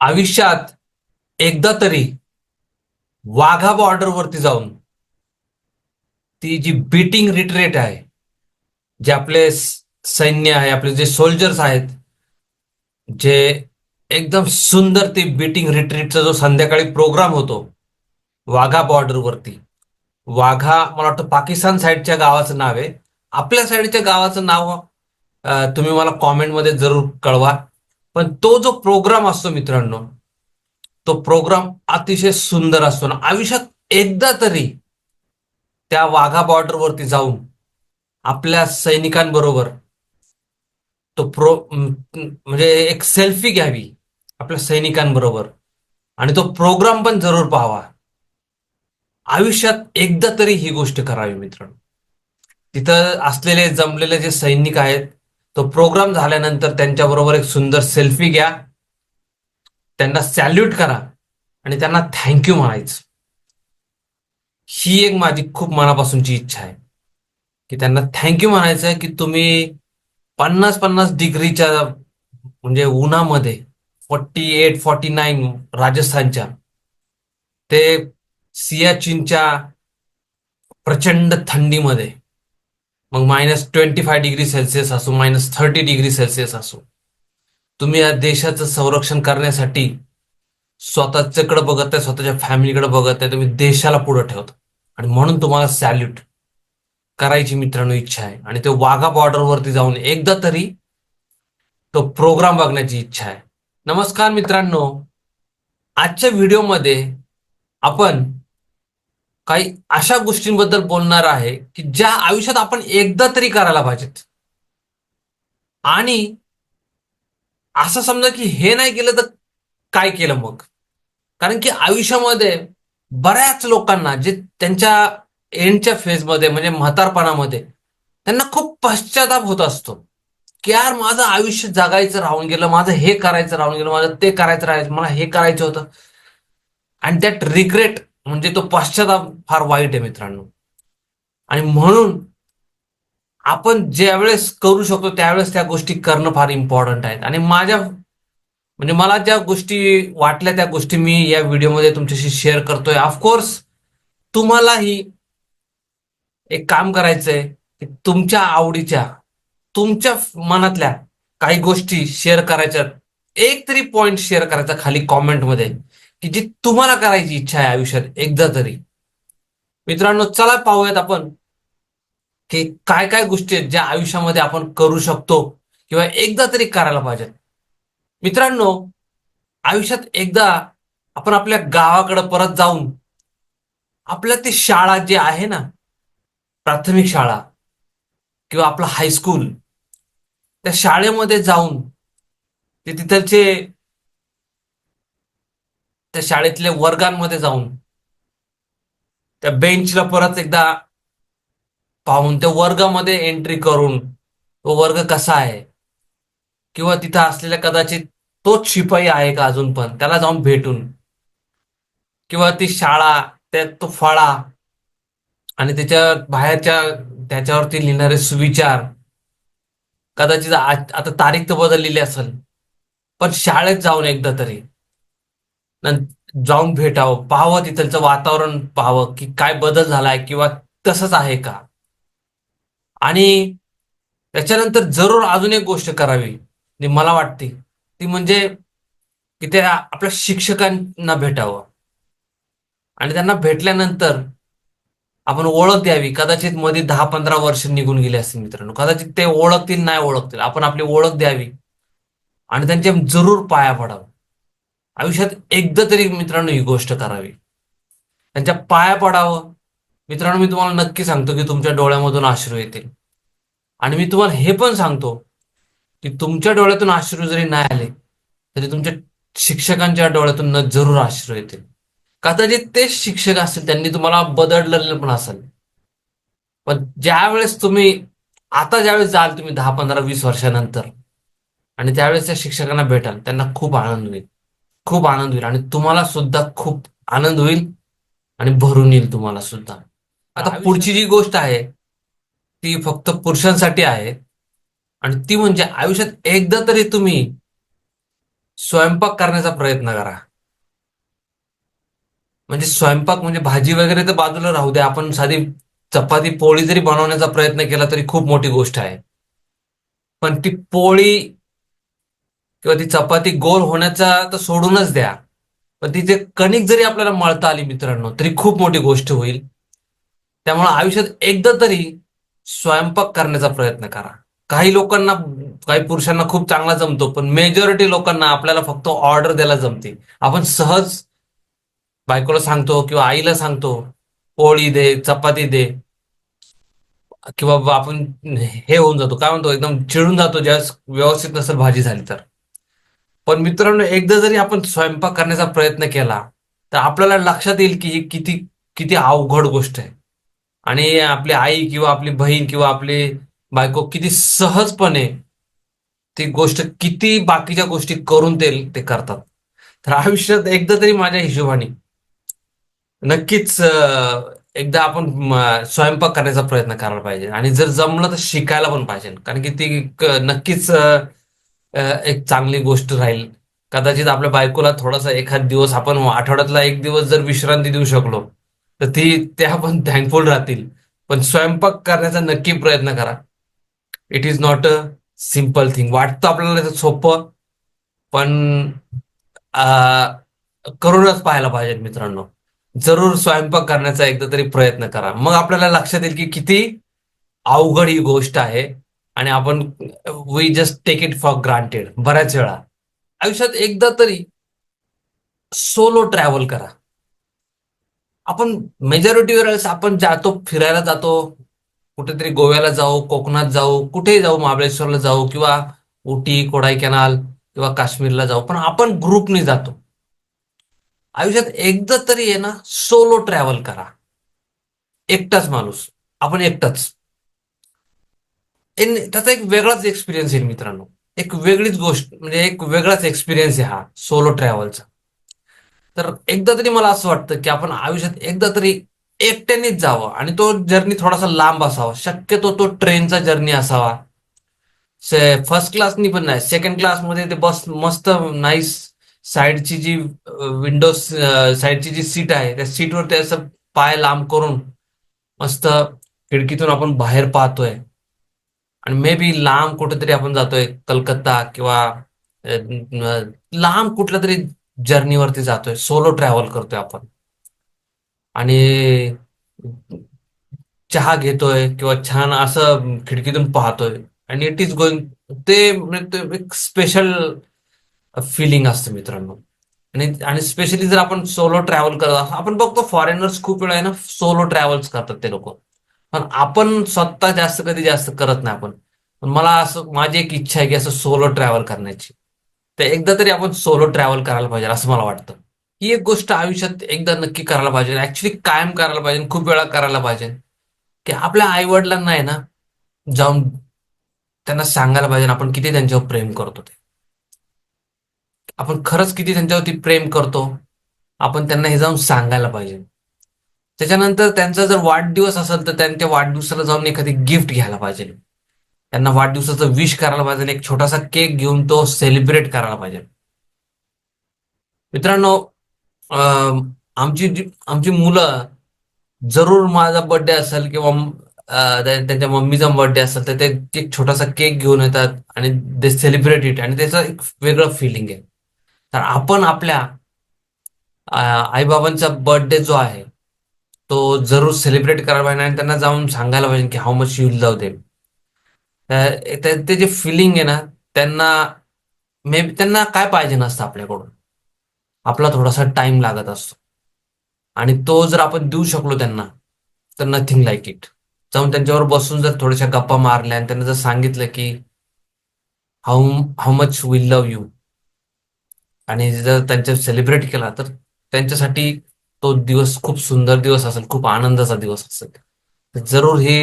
आयुष्यात एकदा तरी वाघा बॉर्डरवरती जाऊन ती जी बीटिंग रिट्रेट आहे जे आपले सैन्य आहे आपले जे सोल्जर्स आहेत जे एकदम सुंदर ते बीटिंग रिट्रीटचा जो संध्याकाळी प्रोग्राम होतो वाघा बॉर्डरवरती वाघा मला वाटतं पाकिस्तान साईडच्या गावाचं नाव आहे. आपल्या साईडच्या गावाचं नाव तुम्ही मला कॉमेंटमध्ये जरूर कळवा. पण तो जो प्रोग्राम असतो मित्रांनो तो प्रोग्राम अतिशय सुंदर असतो ना. आयुष्यात एकदा तरी त्या वाघा बॉर्डरवरती जाऊन आपल्या सैनिकांबरोबर तो प्रो म्हणजे एक सेल्फी घ्यावी आपल्या सैनिकांबरोबर. आणि तो प्रोग्राम पण जरूर पाहावा. आयुष्यात एकदा तरी ही गोष्ट करावी मित्रांनो. तिथं असलेले जमलेले जे सैनिक आहेत तो प्रोग्राम झाल्यानंतर त्यांच्याबरोबर एक सुंदर सेल्फी घ्या. त्यांना सॅल्यूट करा आणि त्यांना थँक्यू म्हणायचं. ही एक माझी खूप मनापासूनची इच्छा आहे. की त्यांना थँक्यू म्हणायचं आहे की तुम्ही पन्नास पन्नास डिग्रीच्या म्हणजे उन्हामध्ये फोर्टी एट फॉर्टी नाईन राजस्थानच्या ते सियाचिनच्या प्रचंड थंडीमध्ये मग minus twenty five degree Celsius असो मायनस थर्टी डिग्री सेल्सिअस असो. तुम्ही या देशाचं संरक्षण करण्यासाठी स्वतःच्याकडे बघत आहे स्वतःच्या फॅमिलीकडे बघत आहे तुम्ही देशाला पुढे ठेवता. आणि म्हणून तुम्हाला सॅल्यूट करायची मित्रांनो इच्छा आहे. आणि ते वाघा बॉर्डरवरती जाऊन एकदा तरी तो प्रोग्राम बघण्याची इच्छा आहे. नमस्कार मित्रांनो. आजच्या व्हिडिओमध्ये आपण काही अशा गोष्टींबद्दल बोलणार आहे की ज्या आयुष्यात आपण एकदा तरी करायला पाहिजेत. आणि असं समजा की हे नाही केलं तर काय केलं मग? कारण की आयुष्यामध्ये बऱ्याच लोकांना जे त्यांच्या एंडच्या फेजमध्ये म्हणजे म्हातारपणामध्ये त्यांना खूप पश्चाताप होत असतो. की यार माझं आयुष्य जगायचं राहून गेलं माझं हे करायचं राहून गेलं माझं ते करायचं राहायचं मला हे करायचं होतं. आणि दॅट रिग्रेट म्हणजे तो पश्चाताप फार वाईट आहे मित्रांनो. आणि म्हणून आपण ज्यावेळेस करू शकतो त्यावेळेस त्या गोष्टी करणं फार इम्पॉर्टंट आहेत. आणि माझ्या म्हणजे मला ज्या गोष्टी वाटल्या त्या गोष्टी मी या व्हिडिओमध्ये तुमच्याशी शेअर करतोय. ऑफकोर्स तुम्हालाही एक काम करायचंय की तुमच्या आवडीच्या तुमच्या मनातल्या काही गोष्टी शेअर करायच्या. एक तरी पॉइंट शेअर करायचा खाली कॉमेंटमध्ये की जी तुम्हाला करायची इच्छा आहे आयुष्यात एकदा तरी. मित्रांनो चला पाहूयात आपण की काय काय गोष्टी आहेत ज्या आयुष्यामध्ये आपण करू शकतो किंवा एकदा तरी करायला पाहिजेत. मित्रांनो आयुष्यात एकदा आपण आपल्या गावाकडे परत जाऊन आपल्या ती शाळा जी आहे ना प्राथमिक शाळा किंवा आपलं हायस्कूल त्या शाळेमध्ये जाऊन ते तिथलचे त्या शाळेतल्या वर्गांमध्ये जाऊन त्या बेंचला परत एकदा पाहून त्या वर्गामध्ये एंट्री करून तो वर्ग कसा आहे? किंवा तिथं असलेल्या कदाचित तोच शिपाई आहे का अजून पण? त्याला जाऊन भेटून. किंवा ती शाळा त्या तो फळा आणि त्याच्या बाहेरच्या त्याच्यावरती लिहिणारे सुविचार. कदाचित आता तारीख तर बदललेली असेल. पण शाळेत जाऊन एकदा तरी जाऊन भेटावं पाहावं तिथलचं वातावरण पाहावं की काय बदल झालाय किंवा तसंच आहे का? आणि त्याच्यानंतर जरूर अजून एक गोष्ट करावी जी मला वाटते ती म्हणजे की त्या आपल्या शिक्षकांना भेटावं. आणि त्यांना भेटल्यानंतर आपण ओळख द्यावी. कदाचित मध्ये दहा पंधरा वर्ष निघून गेले असतील मित्रांनो. कदाचित ते ओळखतील नाही ओळखतील. आपण आपली ओळख द्यावी. आणि त्यांच्या जरूर पाया पडावं. आयुष्यात एकदा तरी मित्रांनो ही गोष्ट करावी. त्यांच्या पाया पडावं. मित्रांनो मी तुम्हाला नक्की सांगतो की तुमच्या डोळ्यामधून अश्रू येतील. आणि मी तुम्हाला हे पण सांगतो की तुमच्या डोळ्यातून अश्रू जरी नाही आले तरी तुमच्या शिक्षकांच्या डोळ्यातून न जरूर अश्रू येतील. कदाचित तेच शिक्षक असतील त्यांनी तुम्हाला बदललेलं पण असेल. पण ज्यावेळेस तुम्ही आता ज्यावेळेस जाल तुम्ही दहा पंधरा वीस वर्षानंतर आणि त्यावेळेस त्या शिक्षकांना भेटाल त्यांना खूप आनंद होईल. खूप आनंद होईल आणि तुम्हाला सुद्धा खूप आनंद होईल आणि भरून येईल तुम्हाला सुद्धा. आता पुढची जी गोष्ट आहे ती फक्त पुरुषांसाठी आहे आणि ती म्हणजे आयुष्यात एकदा तरी तुम्ही स्वयंपाक करण्याचा प्रयत्न करा. म्हणजे स्वयंपाक म्हणजे भाजी वगैरे तर बाजूला राहू द्या आपण साधी चपाती पोळी जरी बनवण्याचा प्रयत्न केला तरी खूप मोठी गोष्ट आहे. पण ती पोळी किंवा ती चपाती गोल होण्याचा तर सोडूनच द्या. पण तिथे कणिक जरी आपल्याला मळता आली मित्रांनो तरी खूप मोठी गोष्ट होईल. त्यामुळे आयुष्यात एकदा तरी स्वयंपाक करण्याचा प्रयत्न करा. काही लोकांना काही पुरुषांना खूप चांगला जमतो पण मेजॉरिटी लोकांना आपल्याला फक्त ऑर्डर द्यायला जमते. आपण सहज बायकोला सांगतो किंवा आईला सांगतो पोळी दे चपाती दे किंवा आपण हे होऊन जातो. काय म्हणतो एकदम चिडून जातो ज्यावेळेस व्यवस्थित नसेल भाजी झाली तर. पण मित्रांनो एकदा जरी आपण स्वयंपाक करण्याचा प्रयत्न केला तर आपल्याला लक्षात येईल की ही किती किती अवघड गोष्ट आहे. आणि आपली आई किंवा आपली बहीण किंवा आपली बायको किती सहजपणे ती गोष्ट किती बाकीच्या गोष्टी करून ते ते करतात. तर आयुष्यात एकदा तरी माझ्या हिशोबाने नक्कीच एकदा आपण स्वयंपाक करण्याचा प्रयत्न करायला पाहिजे. आणि जर जमलं तर शिकायला पण पाहिजे. कारण की ती नक्कीच एक चांगली गोष्ट राहील. कदाचित आपल्या बायकोला थोडासा एखाद दिवस आपण आठवड्यातला एक दिवस जर विश्रांती देऊ शकलो तर ती त्या पण थँकफुल राहतील. पण स्वयंपाक करण्याचा नक्की प्रयत्न करा. It is not a simple thing वाटतं आपल्याला त्याचं सोपं पण करूनच पाहायला पाहिजे मित्रांनो. जरूर स्वयंपाक करण्याचा एकदा तरी प्रयत्न करा. मग आपल्याला लक्षात येईल की किती अवघड ही गोष्ट आहे. आणि आपण we just take it for granted बऱ्याच वेळा. आयुष्यात एकदा तरी सोलो ट्रॅव्हल करा. आपण मेजॉरिटी वेळेस आपण जातो फिरायला जातो कुठेतरी गोव्याला जाऊ कोकणात जाऊ कुठेही जाऊ महाबळेश्वरला जाऊ किंवा उटी कोडाईकॅनाल किंवा काश्मीरला जाऊ पण आपण ग्रुपने जातो. आयुष्यात एकदा तरी आहे ना सोलो ट्रॅव्हल करा. एकटाच माणूस. आपण एकटाच. इन- त्याचा एक वेगळाच एक्सपिरियन्स येईल मित्रांनो. एक वेगळीच गोष्ट म्हणजे एक वेगळाच एक्सपिरियन्स आहे हा सोलो ट्रॅव्हलचा तर एकदा तरी मला असं वाटतं की आपण आयुष्यात एकदा तरी एकट्यानेच जावं आणि तो जर्नी थोडासा लांब असावा. शक्यतो तो ट्रेनचा जर्नी असावा. फर्स्ट क्लासनी पण नाही सेकंड क्लासमध्ये ते बस मस्त नाईस साईडची जी विंडो साईडची जी सीट आहे त्या सीटवर ते असं पाय लांब करून मस्त खिडकीतून आपण बाहेर पाहतोय. आणि मे बी लांब कुठेतरी आपण जातोय कलकत्ता किंवा लांब कुठल्या तरी जर्नीवरती जातोय सोलो ट्रॅव्हल करतोय आपण. आणि चहा घेतोय किंवा छान असं खिडकीतून पाहतोय. आणि इट इज गोइंग ते म्हणजे ते एक स्पेशल फिलिंग असतं मित्रांनो. आणि आणि स्पेशली जर आपण सोलो ट्रॅव्हल करत आपण बघतो फॉरेनर्स खूप वेळा आहे ना सोलो ट्रॅव्हल्स करतात ते लोक. पण आपण स्वतः जास्त कधी जास्त करत नाही आपण. पण मला असं माझी एक इच्छा आहे की असं सोलो ट्रॅव्हल करण्याची. तर एकदा तरी आपण सोलो ट्रॅव्हल करायला पाहिजे असं मला वाटतं. ही एक गोष्ट आयुष्यात एकदा नक्की करायला पाहिजे. ऍक्च्युली कायम करायला पाहिजे खूप वेळा करायला पाहिजे. की आपल्या आई वडिलांना आहे ना जाऊन त्यांना सांगायला पाहिजे आपण किती त्यांच्यावर प्रेम करतो ते. आपण खरंच किती त्यांच्यावरती प्रेम करतो आपण त्यांना हे जाऊन सांगायला पाहिजे. त्याच्यानंतर त्यांचा जर वाढदिवस असेल तर त्यांच्या वाढदिवसाला जाऊन एखादी गिफ्ट घ्यायला पाहिजे. त्यांना वाढदिवसाचं विश करायला पाहिजे. आणि एक छोटासा केक घेऊन तो सेलिब्रेट करायला पाहिजे. मित्रांनो आमची आमची मुलं जरूर माझा बर्थडे असेल किंवा त्यांच्या मम्मीचा बर्थडे असेल तर ते एक छोटासा केक घेऊन येतात आणि दे सेलिब्रेट इट आणि त्याचं एक वेगळं फिलिंग आहे. तर आपण आपल्या आईबाबांचा बर्थडे जो आहे तो जरूर सेलिब्रेट करायला पाहिजे आणि त्यांना जाऊन सांगायला पाहिजे की how much you love them ते जे फिलिंग आहे ना त्यांना मे बी त्यांना काय पाहिजे नसतं आपल्याकडून. आपला थोडासा टाइम लागत असतो. आणि तो जर आपण देऊ शकलो त्यांना तर नथिंग लाईक इट जाऊन त्यांच्यावर बसून जर थोड्याशा गप्पा मारल्या आणि त्यांना जर सांगितलं की how how much will love you आणि जर त्यांच्या सेलिब्रेट केला तर त्यांच्यासाठी तो दिवस खूप सुंदर दिवस असेल खूप आनंदाचा दिवस असेल. जरूर हे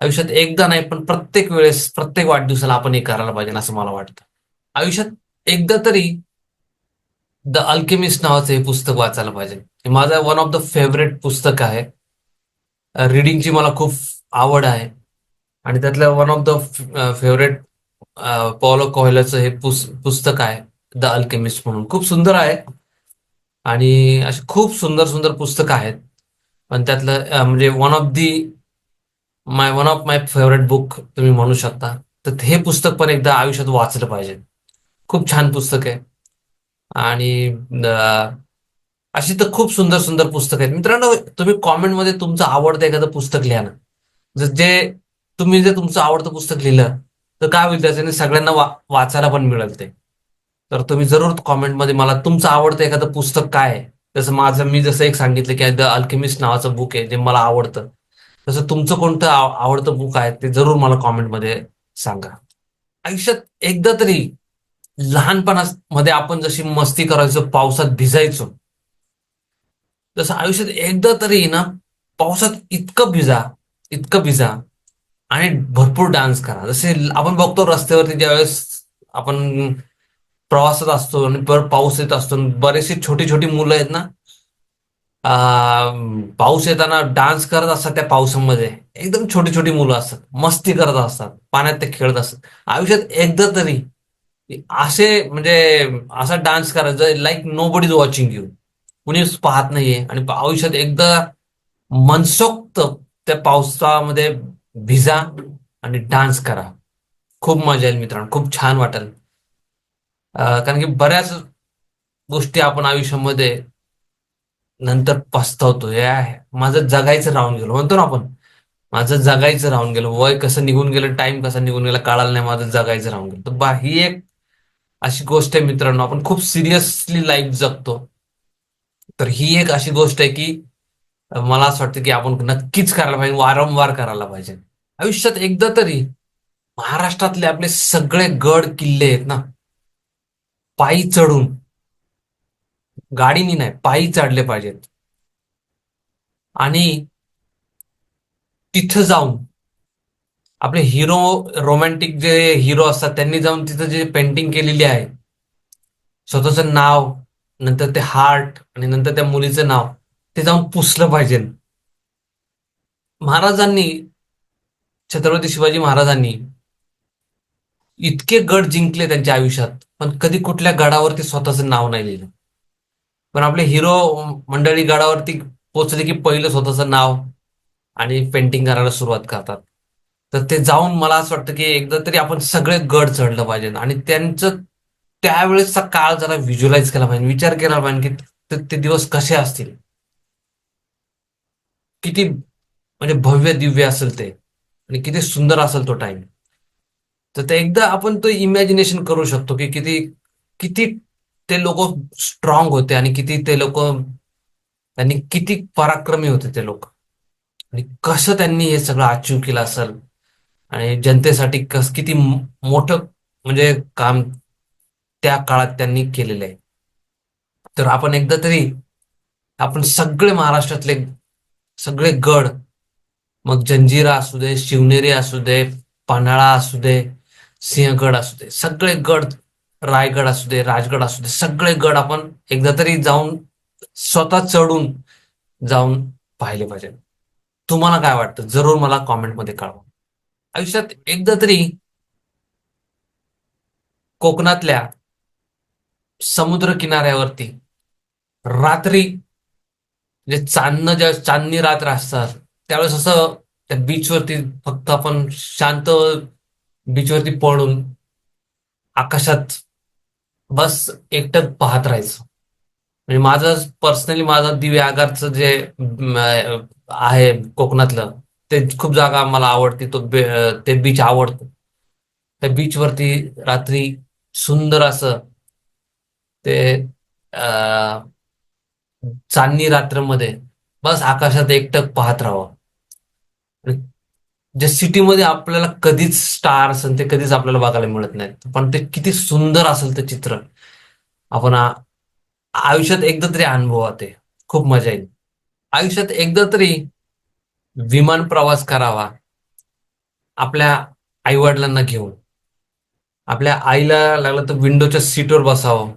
आयुष्यात एकदा नाही पण प्रत्येक वेळेस प्रत्येक वाढदिवसाला आपण हे करायला पाहिजे असं मला वाटतं. आयुष्यात एकदा तरी द अल्केमिस्ट नावाचं हे पुस्तक वाचायला पाहिजे. हे माझं वन ऑफ द फेवरेट पुस्तक आहे. रिडिंगची मला खूप आवड आहे. आणि त्यातलं one of the favourite Paulo कोहेलाचं हे पुस पुस्तक आहे द अल्केमिस्ट म्हणून. खूप सुंदर आहे. आणि अशी खूप सुंदर सुंदर पुस्तकं आहेत. पण त्यातलं म्हणजे one of the my one of my favourite book तुम्ही म्हणू शकता. तर हे पुस्तक पण एकदा आयुष्यात वाचलं पाहिजे. खूप छान पुस्तक आहे. आणि अशी तर खूप सुंदर सुंदर पुस्तक आहेत. मित्रांनो तुम्ही कॉमेंटमध्ये तुमचं आवडतं एखादं पुस्तक लिहा ना. जर जे तुम्ही जे तुमचं आवडतं पुस्तक लिहिलं तर काय होईल त्याच्याने सगळ्यांना वा वाचायला पण मिळेल ते. तर तुम्ही जरूर कॉमेंटमध्ये मला तुमचं आवडतं एखादं पुस्तक काय आहे? जसं माझं मी जसं एक सांगितलं की द अल्केमिस्ट नावाचं बुक आहे जे मला आवडतं. तसं तुमचं कोणतं आवडतं बुक आहे ते जरूर मला कॉमेंटमध्ये सांगा. आयुष्यात एकदा तरी लहानपणामध्ये आपण जशी मस्ती करायचो पावसात भिजायचो तसं आयुष्यात एकदा तरी ना पावसात इतकं भिजा इतकं भिजा आणि भरपूर डान्स करा. जसे आपण बघतो रस्त्यावरती ज्यावेळेस आपण प्रवासात असतो आणि पर पाऊस येत असतो. बरेचसे छोटी छोटी मुलं आहेत ना पाऊस येताना डान्स करत असतात त्या पावसामध्ये. एकदम छोटी छोटी मुलं असतात. मस्ती करत असतात. पाण्यात ते खेळत असतात. आयुष्यात एकदा तरी असे म्हणजे असा डान्स करायचा like nobody is watching you कुणीच पाहत नाहीये. आणि आयुष्यात एकदा मनसोक्त त्या पावसामध्ये भिजा आणि डान्स करा. खूप मजा येईल मित्रांनो. खूप छान वाटेल. कारण की बऱ्याच गोष्टी आपण आयुष्यामध्ये नंतर पस्तावतो. हे आहे. माझं जगायचं राहून गेलो. म्हणतो ना आपण माझं जगायचं राहून गेलं. वय कसं निघून गेलं टाइम कसा निघून गेला कळालं नाही माझं जगायचं राहून गेलं. तर बा ही एक अशी गोष्ट आहे मित्रांनो. आपण खूप सिरियसली लाईफ जगतो. तर ही एक अशी गोष्ट आहे की मला असं वाटतं की आपण नक्कीच करायला पाहिजे वारंवार करायला पाहिजे. आयुष्यात एकदा तरी महाराष्ट्रातले आपले सगळे गड किल्ले आहेत ना पायी चढून. गाडीनी नाही पायी चढले पाहिजेत. आणि तिथं जाऊन आपले हिरो रोमॅन्टिक जे हिरो असतात त्यांनी जाऊन तिथं जे पेंटिंग केलेली आहे स्वतःचं नाव नंतर ते हार्ट आणि नंतर त्या मुलीचं नाव ते जाऊन पुसलं पाहिजे. महाराजांनी छत्रपती शिवाजी महाराजांनी इतके गड जिंकले त्यांच्या आयुष्यात. पण कधी कुठल्या गडावरती स्वतःचं नाव नाही लिहिलं. पण आपले हिरो मंडळी गडावरती पोचले की पहिलं स्वतःचं नाव आणि पेंटिंग करायला सुरुवात करतात. तर ते जाऊन मला असं वाटतं की एकदा तरी आपण सगळे गड चढलं पाहिजे. आणि त्यांचं त्यावेळेसचा काळ जरा व्हिज्युलाइज केला पाहिजे. विचार केला पाहिजे की ते- ते दिवस कसे असतील? किती म्हणजे भव्य दिव्य असेल ते. आणि किती सुंदर असेल तो टाइम तर ते एकदा आपण तो इमॅजिनेशन करू शकतो की किती किती ते लोक स्ट्रॉंग होते आणि किती ते लोक त्यांनी किती पराक्रमी होते ते लोक. आणि कसं त्यांनी हे सगळं अचीव केलं असेल आणि जनतेसाठी कस किती मोठ मोठं म्हणजे काम त्या काळात त्यांनी केलेलं आहे. तर आपण एकदा तरी आपण सगळे महाराष्ट्रातले सगळे गड मग जंजिरा असू दे शिवनेरी असू दे पन्हाळा असू दे सिंहगड असू दे सगळे गड रायगड असू दे राजगड असू दे सगळे गड आपण एकदा तरी जाऊन स्वतः चढून जाऊन पाहिले पाहिजे. तुम्हाला काय वाटतं? जरूर मला कॉमेंटमध्ये कळवा. आयुष्यात एकदा तरी कोकणातल्या समुद्र किनाऱ्यावरती रात्री जे चांदणं ज्या चांदणी रात्र असतात त्यावेळेस असं त्या बीचवरती फक्त आपण शांत बीचवरती पडून आकाशात बस एकटक पाहत राहायचं. म्हणजे माझं पर्सनली माझं दिव्य आगारचं जे आहे कोकणातलं ते खूप जागा मला आवडते. तो बे- ते बीच आवडतं. त्या बीचवरती रात्री सुंदर असं ते चांदणी रात्रमध्ये बस आकाशात एकटक पाहत राहावं. जे सिटीमध्ये आपल्याला कधीच स्टार्स आणि ते कधीच आपल्याला बघायला मिळत नाहीत. पण ते किती सुंदर असेल ते चित्र. आपण आयुष्यात एकदा तरी अनुभवा ते खूप मजा येईल. आयुष्यात एकदा तरी विमान प्रवास करावा. आपल्या आईवडिलांना घेऊन. आपल्या आईला लागलं तर विंडोच्या सीटवर बसावं.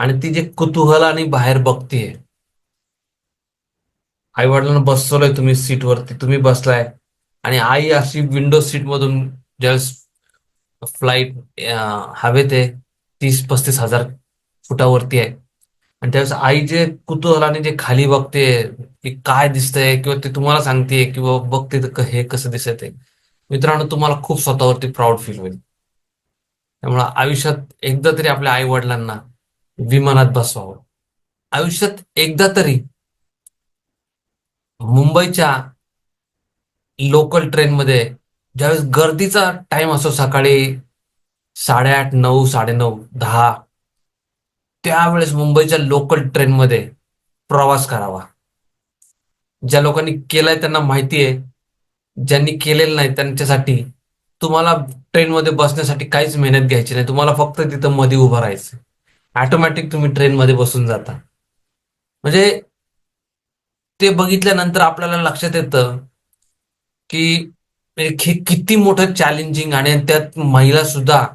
आणि ती जे कुतूहलाने बाहेर बघतीये. आई वडिलांना बसवलंय तुम्ही सीटवरती तुम्ही बसलाय. आणि आई अशी विंडो सीट मधून ज्यावेळेस फ्लाईट हवे ते तीस पस्तीस हजार फुटावरती आहे. आणि त्यावेळेस आई जे कुतूहलाने जे खाली बघते की काय दिसतंय किंवा ते तुम्हाला सांगते किंवा बघते तर हे कसं दिसत आहे मित्रांनो तुम्हाला खूप स्वतःवरती प्राऊड फील होईल. त्यामुळे आयुष्यात एकदा तरी आपल्या आई वडिलांना विमानात बसवावं. आयुष्यात एकदा तरी मुंबईच्या लोकल ट्रेनमध्ये ज्यावेळेस गर्दीचा टाइम असतो सकाळी साडेआठ नऊ साडेनऊ दहा त्यावेळेस मुंबईच्या लोकल ट्रेनमध्ये प्रवास करावा. ज्या लोकांनी केलाय त्यांना माहिती आहे. ज्यांनी केलेलं नाही त्यांच्यासाठी तुम्हाला ट्रेनमध्ये बसण्यासाठी काहीच मेहनत घ्यायची नाही. तुम्हाला फक्त तिथं मध्ये उभं राहायचं ऑटोमॅटिक तुम्ही ट्रेनमध्ये बसून जाता. म्हणजे ते बघितल्यानंतर आपल्याला लक्षात येतं की हे किती मोठं चॅलेंजिंग आणि त्यात महिला सुद्धा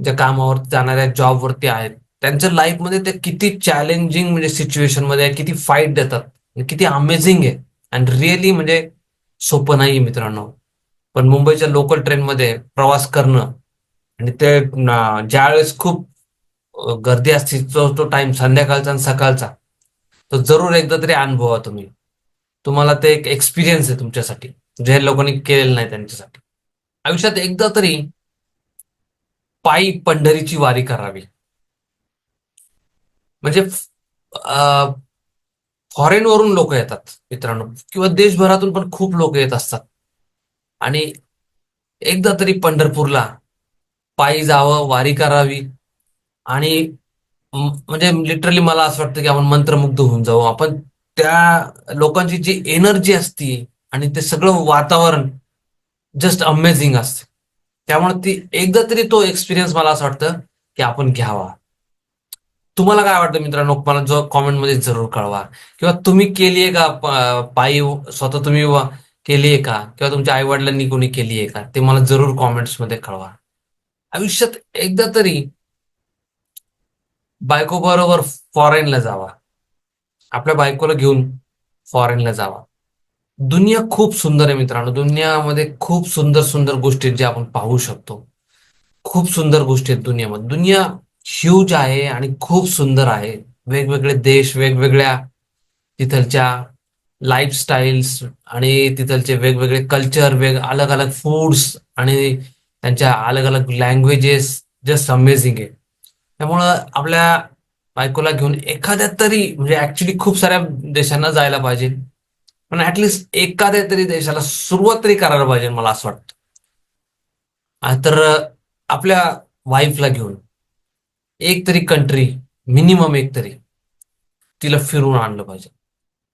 ज्या कामावर जाणाऱ्या जॉबवरती आहेत त्यांच्या लाईफमध्ये ते किती चॅलेंजिंग म्हणजे सिच्युएशनमध्ये किती फाईट देतात किती अमेझिंग आहे. आणि रिअली म्हणजे सोपं नाही मित्रांनो. पण मुंबईच्या लोकल ट्रेनमध्ये प्रवास करणं आणि ते ज्यावेळेस खूप गर्दी असते तो तो टाइम संध्याकाळचा आणि सकाळचा तो जरूर एकदा तरी अनुभवा तुम्ही. तुम्हाला ते एक एक्सपिरियन्स आहे तुमच्यासाठी. जे लोकांनी केलेलं नाही त्यांच्यासाठी. आयुष्यात एकदा तरी पायी पंढरीची वारी करावी. म्हणजे फॉरेन वरून लोक येतात मित्रांनो. किंवा देशभरातून पण खूप लोक येत असतात. आणि एकदा तरी पंढरपूरला पायी जावं वारी करावी. आणि म्हणजे लिटरली मला असं वाटतं की आपण मंत्रमुग्ध होऊन जाऊ. आपण त्या लोकांची जी एनर्जी असती आणि ते सगळं वातावरण जस्ट अमेझिंग असते. त्यामुळे ती एकदा तरी तो एक्सपिरियन्स मला असं वाटतं की आपण घ्यावा. तुम्हाला काय वाटतं मित्रांनो? मला जो कॉमेंटमध्ये जरूर कळवा. किंवा तुम्ही केली आहे का पायी स्वतः तुम्ही केलीये केली आहे का? किंवा तुमच्या आई वडिलांनी कोणी केली आहे का? ते मला जरूर कॉमेंट्समध्ये कळवा. आयुष्यात एकदा तरी बायको बरोबर फॉरेनला जावा. आपल्या बायकोला घेऊन फॉरेनला जावा. दुनिया खूप सुंदर आहे मित्रांनो. दुनियामध्ये खूप सुंदर सुंदर गोष्टी आहेत ज्या आपण पाहू शकतो. खूप सुंदर गोष्टी आहेत दुनियामध्ये. दुनिया ह्यूज आहे आणि खूप सुंदर आहे. वेगवेगळे देश वेगवेगळ्या तिथलच्या लाईफस्टाईल्स आणि तिथलचे वेगवेगळे कल्चर वेग अलग अलग फूड्स आणि त्यांच्या अलग अलग लँग्वेजेस जस्ट अमेझिंग आहे. त्यामुळं आपल्या बायकोला घेऊन एखाद्या तरी म्हणजे ऍक्च्युली खूप साऱ्या देशांना जायला पाहिजे. पण ऍटलिस्ट एखाद्या तरी देशाला सुरुवात तरी करायला पाहिजे मला असं वाटतं. तर आपल्या वाईफला घेऊन एक तरी कंट्री मिनिमम एक तरी तिला फिरून आणलं पाहिजे.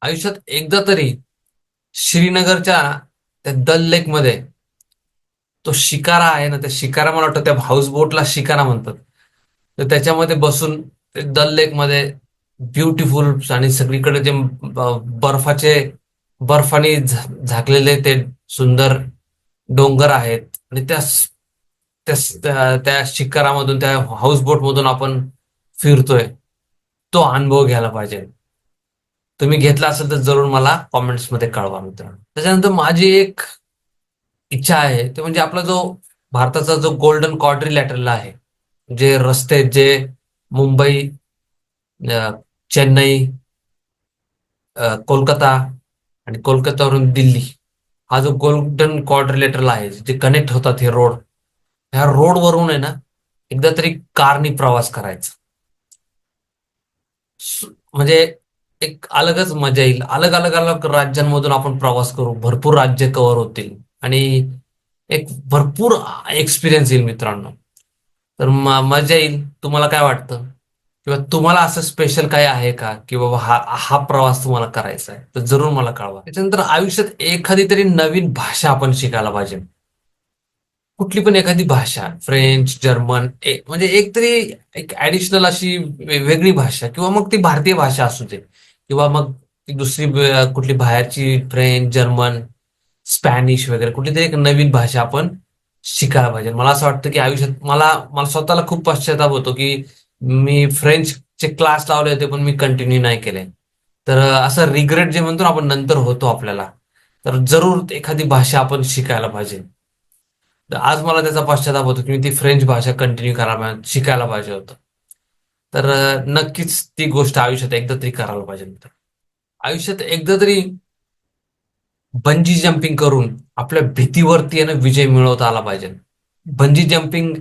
आयुष्यात एकदा तरी श्रीनगरच्या त्या दल लेकमध्ये तो शिकारा आहे ना त्या शिकारा मला वाटतं त्या हाऊस बोटला शिकारा म्हणतात. तर त्याच्यामध्ये बसून दल लेकमध्ये ब्युटिफुल आणि सगळीकडे जे बर्फाचे बर्फाने झाकलेले ते सुंदर डोंगर आहेत. आणि त्या त्या शिखरामधून त्या शिकारामधून त्या हाऊस बोट मधून आपण फिरतोय. तो अनुभव घ्यायला पाहिजे. तुम्ही घेतला असेल तर जरूर मला कॉमेंट्समध्ये कळवा मित्रांनो. त्याच्यानंतर माझी एक इच्छा आहे ते म्हणजे आपला जो भारताचा जो गोल्डन क्वाड्री लॅटरला आहे जे रस्ते जे मुंबई चेन्नई कोलकाता आणि कोलकातावरून दिल्ली. हा जो गोल्डन क्वाड्रिलेटरल आहे जे कनेक्ट होतात हे रोड ह्या रोडवरून आहे ना एकदा तरी कारनी प्रवास करायचा. म्हणजे एक अलगच मजा येईल. अलग अलग अलग राज्यांमधून आपण प्रवास करू. भरपूर राज्य कव्हर होतील. आणि एक भरपूर एक्सपिरियन्स येईल मित्रांनो. तर मजा येईल. तुम्हाला काय वाटतं? किंवा तुम्हाला असं स्पेशल काय आहे का? की बाबा हा हा प्रवास तुम्हाला करायचा आहे तर जरूर मला कळवा. त्याच्यानंतर आयुष्यात एखादी तरी नवीन भाषा आपण शिकायला पाहिजे. कुठली पण एखादी भाषा फ्रेंच जर्मन ए- म्हणजे एक तरी एक ऍडिशनल अशी वेगळी भाषा किंवा मग ती भारतीय भाषा असू दे किंवा मग ती दुसरी कुठली बाहेरची फ्रेंच जर्मन स्पॅनिश वगैरे कुठली तरी एक नवीन भाषा आपण शिकायला पाहिजे. मला असं वाटतं की आयुष्यात मला मला स्वतःला खूप पश्चाताप होतो की मी फ्रेंचचे क्लास लावले होते पण मी कंटिन्यू नाही केले. तर असं रिग्रेट जे म्हणतो ना आपण नंतर होतो आपल्याला. तर जरूर एखादी भाषा आपण शिकायला पाहिजे. तर आज मला त्याचा पश्चाताप होतो की मी ती फ्रेंच भाषा कंटिन्यू करायला शिकायला पाहिजे होतं. तर नक्कीच ती गोष्ट आयुष्यात एकदा तरी करायला पाहिजे. आयुष्यात एकदा तरी बंजी जम्पिंग करून आपल्या भीतीवरती आहे ना विजय मिळवता आला पाहिजे. बंजी जम्पिंग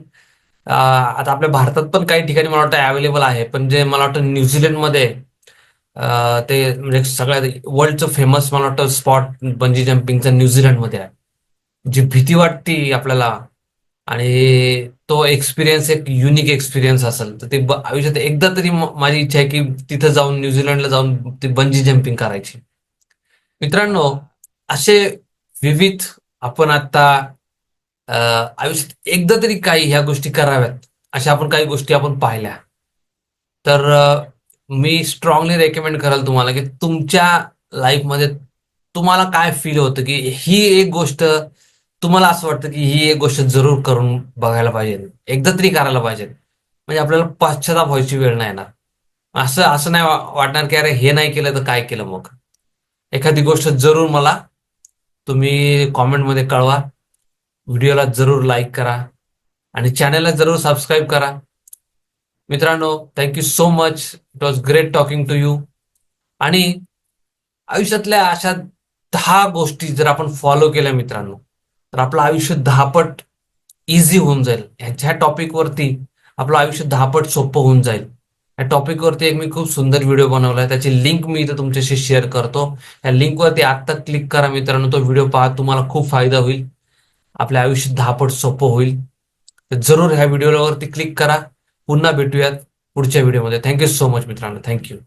आता आपल्या भारतात पण काही ठिकाणी मला वाटतं अवेलेबल आहे पण जे मला वाटतं न्यूझीलंडमध्ये ते म्हणजे सगळ्यात वर्ल्डचं फेमस मला वाटतं स्पॉट बंजी जम्पिंगचं न्यूझीलंडमध्ये आहे. जी भीती वाटते आपल्याला आणि तो एक्सपिरियन्स एक युनिक एक्सपिरियन्स असेल तर ते आयुष्यात एकदा तरी माझी इच्छा आहे की तिथं जाऊन न्यूझीलंडला जाऊन ती बंजी जम्पिंग करायची. मित्रांनो असे विविध आपण आता आयुष्यात एकदा तरी काही ह्या गोष्टी कराव्यात अशा आपण काही गोष्टी आपण पाहिल्या. तर मी स्ट्रॉंगली रेकमेंड कराल तुम्हाला की तुमच्या लाईफमध्ये तुम्हाला काय फील होतं की ही एक गोष्ट तुम्हाला असं वाटतं की ही एक गोष्ट जरूर करून बघायला पाहिजे. एकदा तरी करायला पाहिजे. म्हणजे आपल्याला पश्चाताप व्हायची वेळ नाही येणार असं असं नाही वाटणार की अरे हे नाही केलं तर काय केलं मग? एखादी गोष्ट जरूर मला तुम्ही कॉमेंटमध्ये कळवा. व्हिडिओला जरूर लाईक करा. आणि चॅनलला जरूर सबस्क्राईब करा. मित्रांनो thank you so much it was great talking to you आणि आयुष्यातल्या अशा दहा गोष्टी जर आपण फॉलो केल्या मित्रांनो तर आपलं आयुष्य दहापट इझी होऊन जाईल. ह्या टॉपिकवरती आपलं आयुष्य दहापट सोपं होऊन जाईल. या टॉपिकवरती एक मी खूप सुंदर व्हिडिओ बनवला आहे त्याची लिंक मी इथं तुमच्याशी शेअर करतो. या लिंकवरती आत्ता क्लिक करा मित्रांनो. तो व्हिडिओ पहा तुम्हाला खूप फायदा होईल. आपल्या आयुष्य दहापट सोपं होईल. तर जरूर ह्या व्हिडिओवरती क्लिक करा. पुन्हा भेटूयात पुढच्या व्हिडिओमध्ये थँक्यू सो मच मित्रांनो. Thank you